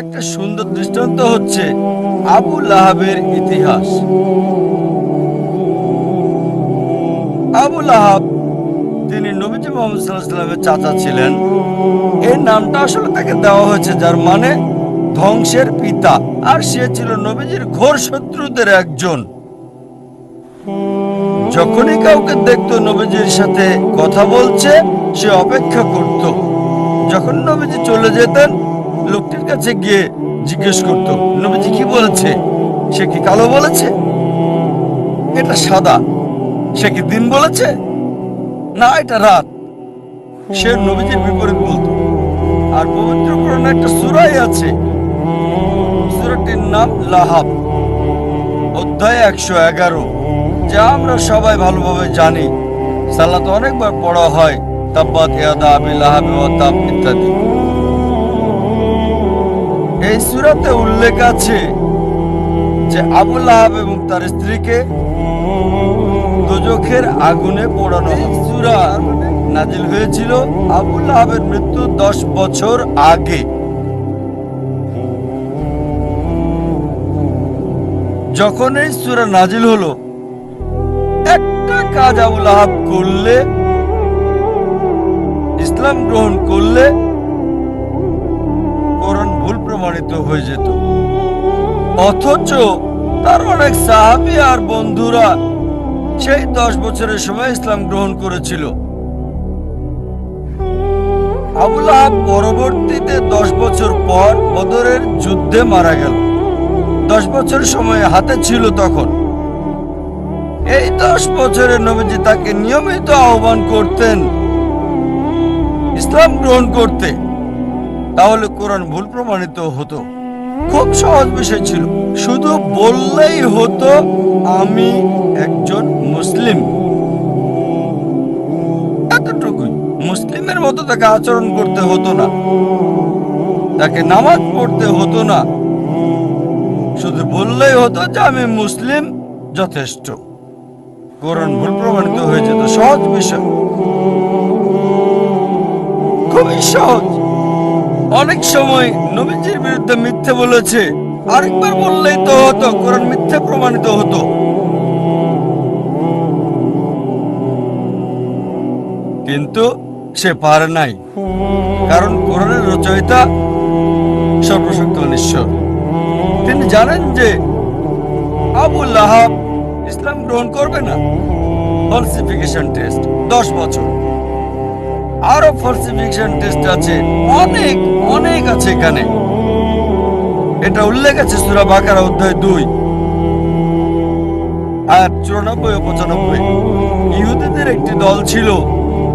একটা সুন্দর দৃষ্টান্ত হচ্ছে আবু লাহাবের ইতিহাস। আবু লাহাব, তিনি নবীজি মোহাম্মদ সাল্লাহ চাচা ছিলেন। এই নামটা আসলে তাকে দেওয়া হয়েছে, যার মানে ধ্বংসের পিতা। আর সে ছিল নবীজির ঘোর শত্রুদের একজন। যখনই কাউকে দেখতো, নবীজির সাথে কথা বলছে, সে অপেক্ষা করত। যখন নবীজি চলে যেতেন লোকটির কাছে গিয়ে জিজ্ঞেস করত, নবীজি কি বলেছে? সে কি কালো বলেছে? এটা সাদা। সে কি দিন বলেছে? না, এটা রাত। সে নবীজির বিপরীত বলতো। আর পবিত্র কোরআনে একটা সূরাই আছে। সূরাটির নাম লাহাব। অধ্যায় একশো এগারো। যা আমরা সবাই ভালোভাবে জানি। সালাত অনেকবার পড়া হয়। তাব্বাত, ইয়াদা, আবি লাহাবি ইত্যাদি। এই সূরাতে উল্লেখ আছে যে আবু লাহাব এবং তার স্ত্রীকে দোজখের আগুনে পোড়ানো সূরা নাজিল হয়েছিল আবু লাহাবের মৃত্যু দশ বছর আগে। যখন এই সুরা নাজিল হলো, একটা কাজ আবুল আহাব করলে, ইসলাম গ্রহণ করলে প্রমাণিত হয়ে যেত। অথচ তার অনেক সাহাবি আর বন্ধুরা সেই দশ বছরের সময় ইসলাম গ্রহণ করেছিল। আবুল পরবর্তীতে দশ বছর পর বদরের যুদ্ধে মারা গেল। দশ বছর সময় হাতে ছিল তখন। এই দশ বছরের নবীজি তাকে নিয়মিত আহ্বান করতেন, ইসলাম গ্রহণ করতে। তাহলে কোরআন ভুল প্রমাণিত হতো। খুব সহজ বিষয় ছিল। শুধু বললেই হতো, আমি একজন মুসলিম। এতটুকুই। মুসলিমের মতো তাকে আচরণ করতে হতো না। তাকে নামাজ পড়তে হতো না। শুধু বললেই হতো যে, আমি মুসলিম যথেষ্ট। কোরআন ভুল প্রমাণিত হয়ে যেত সহজ বিষয়। খুবই সহজ। অনেক সময় নবীজির বিরুদ্ধে মিথ্যে বলেছে। আরেকবার বললেই তো হতো, কোরআন মিথ্যে প্রমাণিত হতো। কিন্তু সে পারে নাই, কারণ কোরআনের রচয়িতা সর্বশক্তিমান ঈশ্বর। তিনি জানেন যে আবু লাহাব ইসলাম গ্রহণ করবে না। ফলসিফিকেশন টেস্ট দশ বছর। আরও ফলসিফিকেশন টেস্ট আছে। অনেক অনেক আছে এখানে। এটা উল্লেখ আছে সুরা বাকারা অধ্যায় দুই। আর চুরানব্বই ও পঁচানব্বই। ইহুদিদের একটি দল ছিল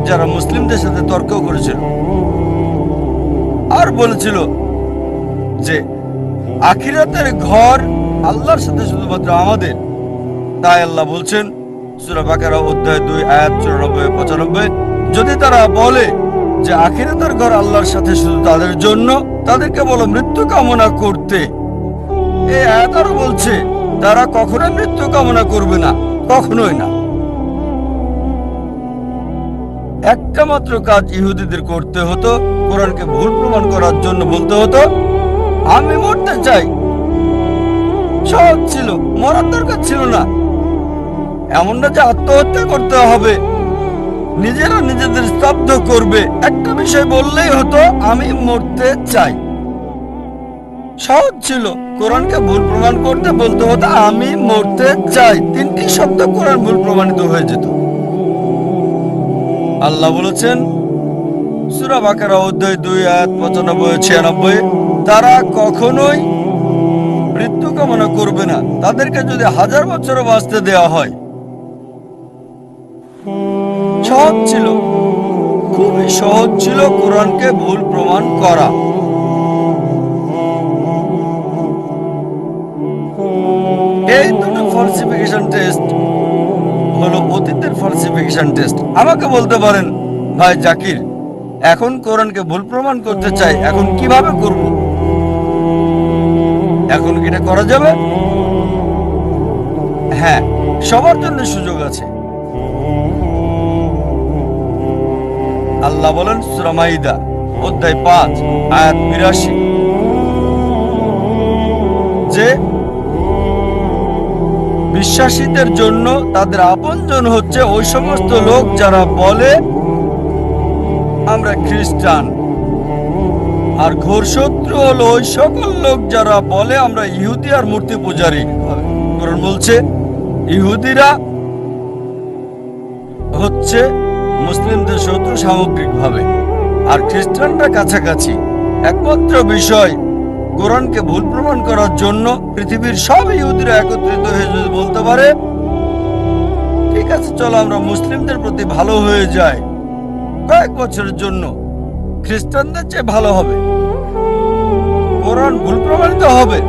যারা মুসলিমদের সাথে তর্ক করেছিল। আর বলেছিল যে, আখিরাতের ঘর আল্লাহর সাথে শুধুমাত্র আমাদের। তাই আল্লাহ বলছেন, সুরা বাকারা অধ্যায় দুই, আয়াত চুরানব্বই পঁচানব্বই যদি তারা বলে যে আখিরাতের ঘর আল্লাহর সাথে শুধু তাদের জন্য তাদেরকে বলো মৃত্যু কামনা করতে। বলছে, তারা কখনো মৃত্যু কামনা করবে না, কখনোই না। একটা মাত্র কাজ ইহুদিদের করতে হতো, কোরআনকে ভুল প্রমাণ করার জন্য বলতে হতো, আমি মরতে চাই। সহজ ছিল, মরার দরকার ছিল না। এমন না যে আত্মহত্যা করতে হবে। নিজেরা নিজেদের স্তব্ধ করবে। একটা বিষয় বললেই হতো, আমি মরতে চাই। সহজ ছিল। কোরআনকে ভুল প্রমাণ করতে বলতে হতো, আমি মরতে চাই। তিনটি শব্দ কোরআন ভুল প্রমাণিত হয়ে যেত। আল্লাহ বলেছেন, সুরা বাকারা, অধ্যায় দুই, আয়াত পঁচানব্বই, ছিয়ানব্বই, তারা কখনোই মৃত্যু কামনা করবে না। তাদেরকে যদি হাজার বছরও বাঁচতে দেওয়া হয় সহজ ছিল। খুবই সহজ ছিল কোরআনকে ভুল প্রমাণ করা। এই দুটো ফলসিফিকেশন টেস্ট হলো অতীতের ফলসিফিকেশন টেস্ট আমাকে বলতে পারেন, ভাই জাকির, এখন কোরআনকে ভুল প্রমাণ করতে চাই, এখন কীভাবে করব? এখন কি এটা করা যাবে? হ্যাঁ সবার জন্য সুযোগ আছে। আল্লাহ বলেন সুরামাইদা অধ্যায় পাঁচ, আয়াত বিরাশি। যে বিশ্বাসীদের জন্য তাদের আপনজন হচ্ছে ওই সমস্ত লোক যারা বলে, আমরা খ্রিস্টান। আর ঘোর শত্রু হলো ওই সকল লোক যারা বলে, আমরা ইহুদি আর মূর্তি পূজারী। বলছে, ইহুদিরা হচ্ছে মুসলিমদের শত্রু সামগ্রিকভাবে। আর খ্রিস্টানরা কাছাকাছি। একমাত্র বিষয় কোরআনকে ভুল প্রমাণ করার জন্য পৃথিবীর সব ইহুদিরা একত্রিত হয়ে বলতে পারে, ঠিক আছে, চলো আমরা মুসলিমদের প্রতি ভালো হয়ে যাই। কয়েক বছরের জন্য খ্রিস্টানদের চেয়ে ভালো হবে। কোরআন ভুল প্রমাণিত হবে।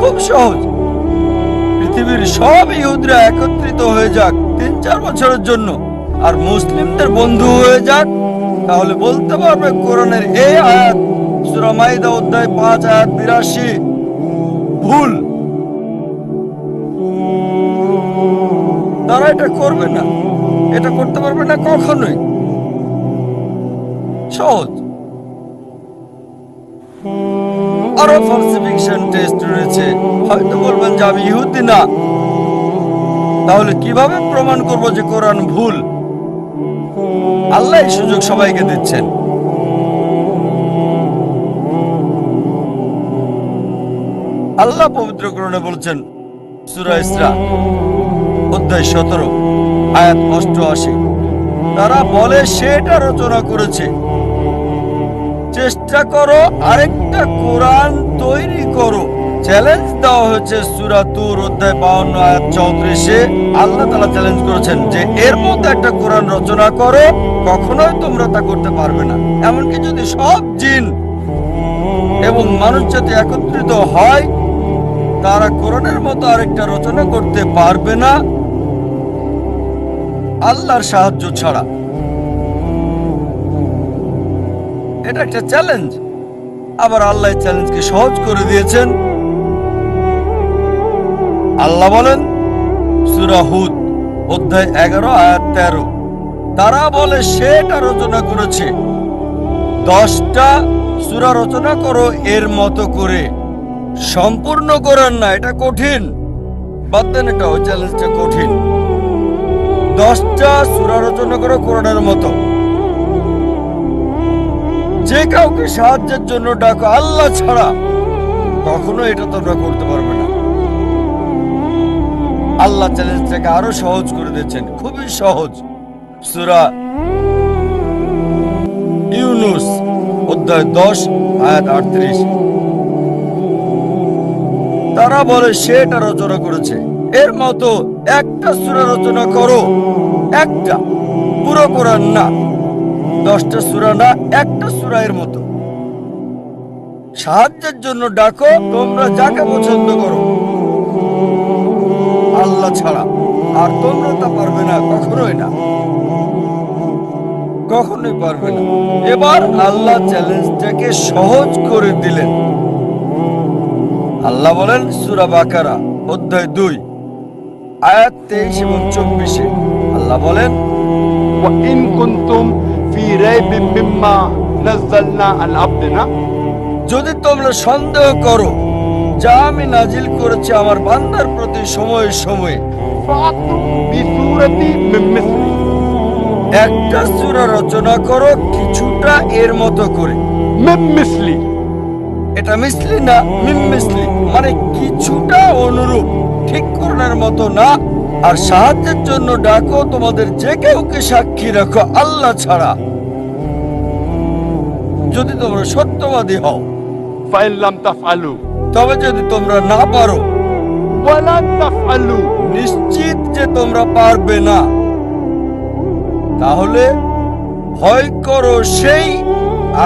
খুব সহজ। পৃথিবীর সব ইহুদিরা একত্রিত হয়ে যাক তিন চার বছরের জন্য। আর মুসলিমদের বন্ধু হয়ে যাক। তাহলে বলতে পারবে কোরআনের এই আয়াত, সূরা মাইদা অধ্যায় পাঁচ, আয়াত বিরাশি। ভুল। তারা এটা করবে না। এটা করতে পারবে না কখনোই। সহজ। আরও ফলসিফিকেশন টেস্ট রয়েছে। হয়তো বলবেন যে আমি ইহুদি না। তাহলে কীভাবে প্রমাণ করব যে কোরআন ভুল? আল্লাহ সুযোগ সবাইকে দিচ্ছেন। আল্লাহ পবিত্র করণে বলছেন, সূরা অধ্যায় সতেরো, আয়াত অষ্টআশি। তারা বলে, সেটা রচনা করেছে। চেষ্টা করো, আরেকটা কোরআন তৈরি করো। চ্যালেঞ্জ দেওয়া হয়েছে সুরাতুর অধ্যায় বাউন্ন আয়াত চৌত্রিশে। আল্লাহ তালা চ্যালেঞ্জ করেছেন যে এর মধ্যে একটা কোরআন রচনা করো, কখনোই তোমরা তা করতে পারবে না। এমনকি যদি সব জিন এবং মানুষ জাতি একত্রিত হয়, তারা কোরআনের মতো আরেকটা রচনা করতে পারবে না। আল্লাহর সাহায্য ছাড়া। এটা একটা চ্যালেঞ্জ আবার আল্লাহ চ্যালেঞ্জকে সহজ করে দিয়েছেন। আল্লাহ বলেন সুরাহুদ অধ্যায় এগারো, আয়াত তেরো। তারা বলে, সেটা রচনা করেছে। দশটা সুরা রচনা করো এর মতো করে। সম্পূর্ণ করেন না, এটা কঠিন। বাদ দেন এটা, ওই চ্যালেঞ্জটা কঠিন। দশটা সুরা রচনা করো কোরআনের মতো। যে কাউকে সাহায্যের জন্য ডাকো, আল্লাহ ছাড়া কখনো এটা তোমরা করতে পারবে না। আল্লাহ চ্যালেঞ্জটাকে আরও সহজ করে দিচ্ছেন খুবই সহজ। সুরা ইউনুস, অধ্যায় দশ, আয়াত আটত্রিশ। তারা বলে সেটা রচনা করেছে। এর মতো একটা সুরা রচনা করো, একটা। পুরো কোরআন না, দশটা সুরা না, একটা সুরা এর মতো। সাহায্যের জন্য ডাকো, তোমরা যাকে পছন্দ করো। আল্লাহ ছাড়া আর তোমরা তা পারবে না কখনোই না কখনোই পারবে না এবার আল্লাহ চ্যালেঞ্জটাকে সহজ করে দিলেন আল্লাহ বলেন সুরা বাকারা অধ্যায় দুই আয়াত তেইশ এবং চব্বিশে আল্লাহ বলেন وإن كنتم في ريب مما نزلنا على عبدنا যদি তোমরা সন্দেহ করো যা আমি নাজিল করেছি আমার বান্দার প্রতি সময়ে সময়ে। একটা সুরা রচনা করো, কিছুটা এর মতো করে। মিসলি এটা মিসলি না মিসলি। মানে কিছুটা অনুরূপ, ঠিক করণের মতো না। আর সাহায্যের জন্য ডাকো, তোমাদের যে কেউকে সাক্ষী রাখো, আল্লাহ ছাড়া। যদি তোমরা সত্যবাদী হও। ফাইল নাম তা ফালু তবে যদি তোমরা না পারো নিশ্চিত যে তোমরা পারবে না। তাহলে ভয় করো সেই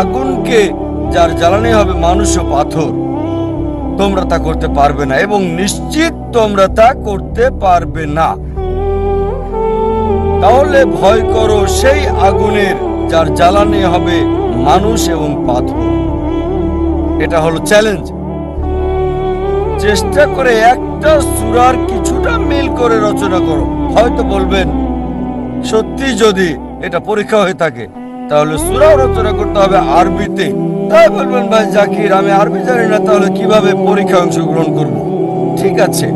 আগুনকে যার জ্বালানি হবে মানুষ ও পাথর। তোমরা তা করতে পারবে না এবং নিশ্চিত তোমরা তা করতে পারবে না। তাহলে ভয় করো সেই আগুনের যার জ্বালানি হবে মানুষ এবং পাথর। এটা হলো চ্যালেঞ্জ চেষ্টা করে একটা সুরার কিছুটা মিল করে রচনা করো। হয়তো বলবেন, সত্যি যদি এটা পরীক্ষা হয়ে থাকে, তাহলে সুরাও রচনা করতে হবে আরবিতে। তাই বলবেন, ভাই জাকির, আমি আরবি জানি না, তাহলে কীভাবে পরীক্ষা অংশগ্রহণ করব? ঠিক আছে,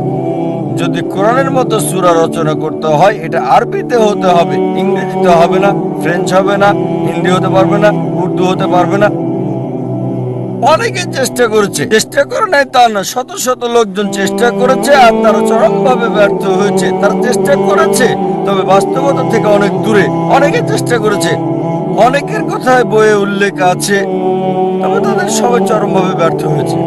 যদি কোরআনের মতো সূরা রচনা করতে হয়, এটা আরবিতে হতে হবে, ইংরেজিতে হবে না, ফ্রেঞ্চ হবে না, হিন্দি হতে পারবে না, উর্দু হতে পারবে না অনেকে চেষ্টা করেছে। চেষ্টা করে নাই তা না শত শত লোকজন চেষ্টা করেছে আর তারা চরমভাবে ব্যর্থ হয়েছে। তারা চেষ্টা করেছে, তবে বাস্তবতা থেকে অনেক দূরে। অনেকে চেষ্টা করেছে, অনেকের কথায় বইয়ে উল্লেখ আছে, তবে তাদের সবাই চরমভাবে ব্যর্থ হয়েছে।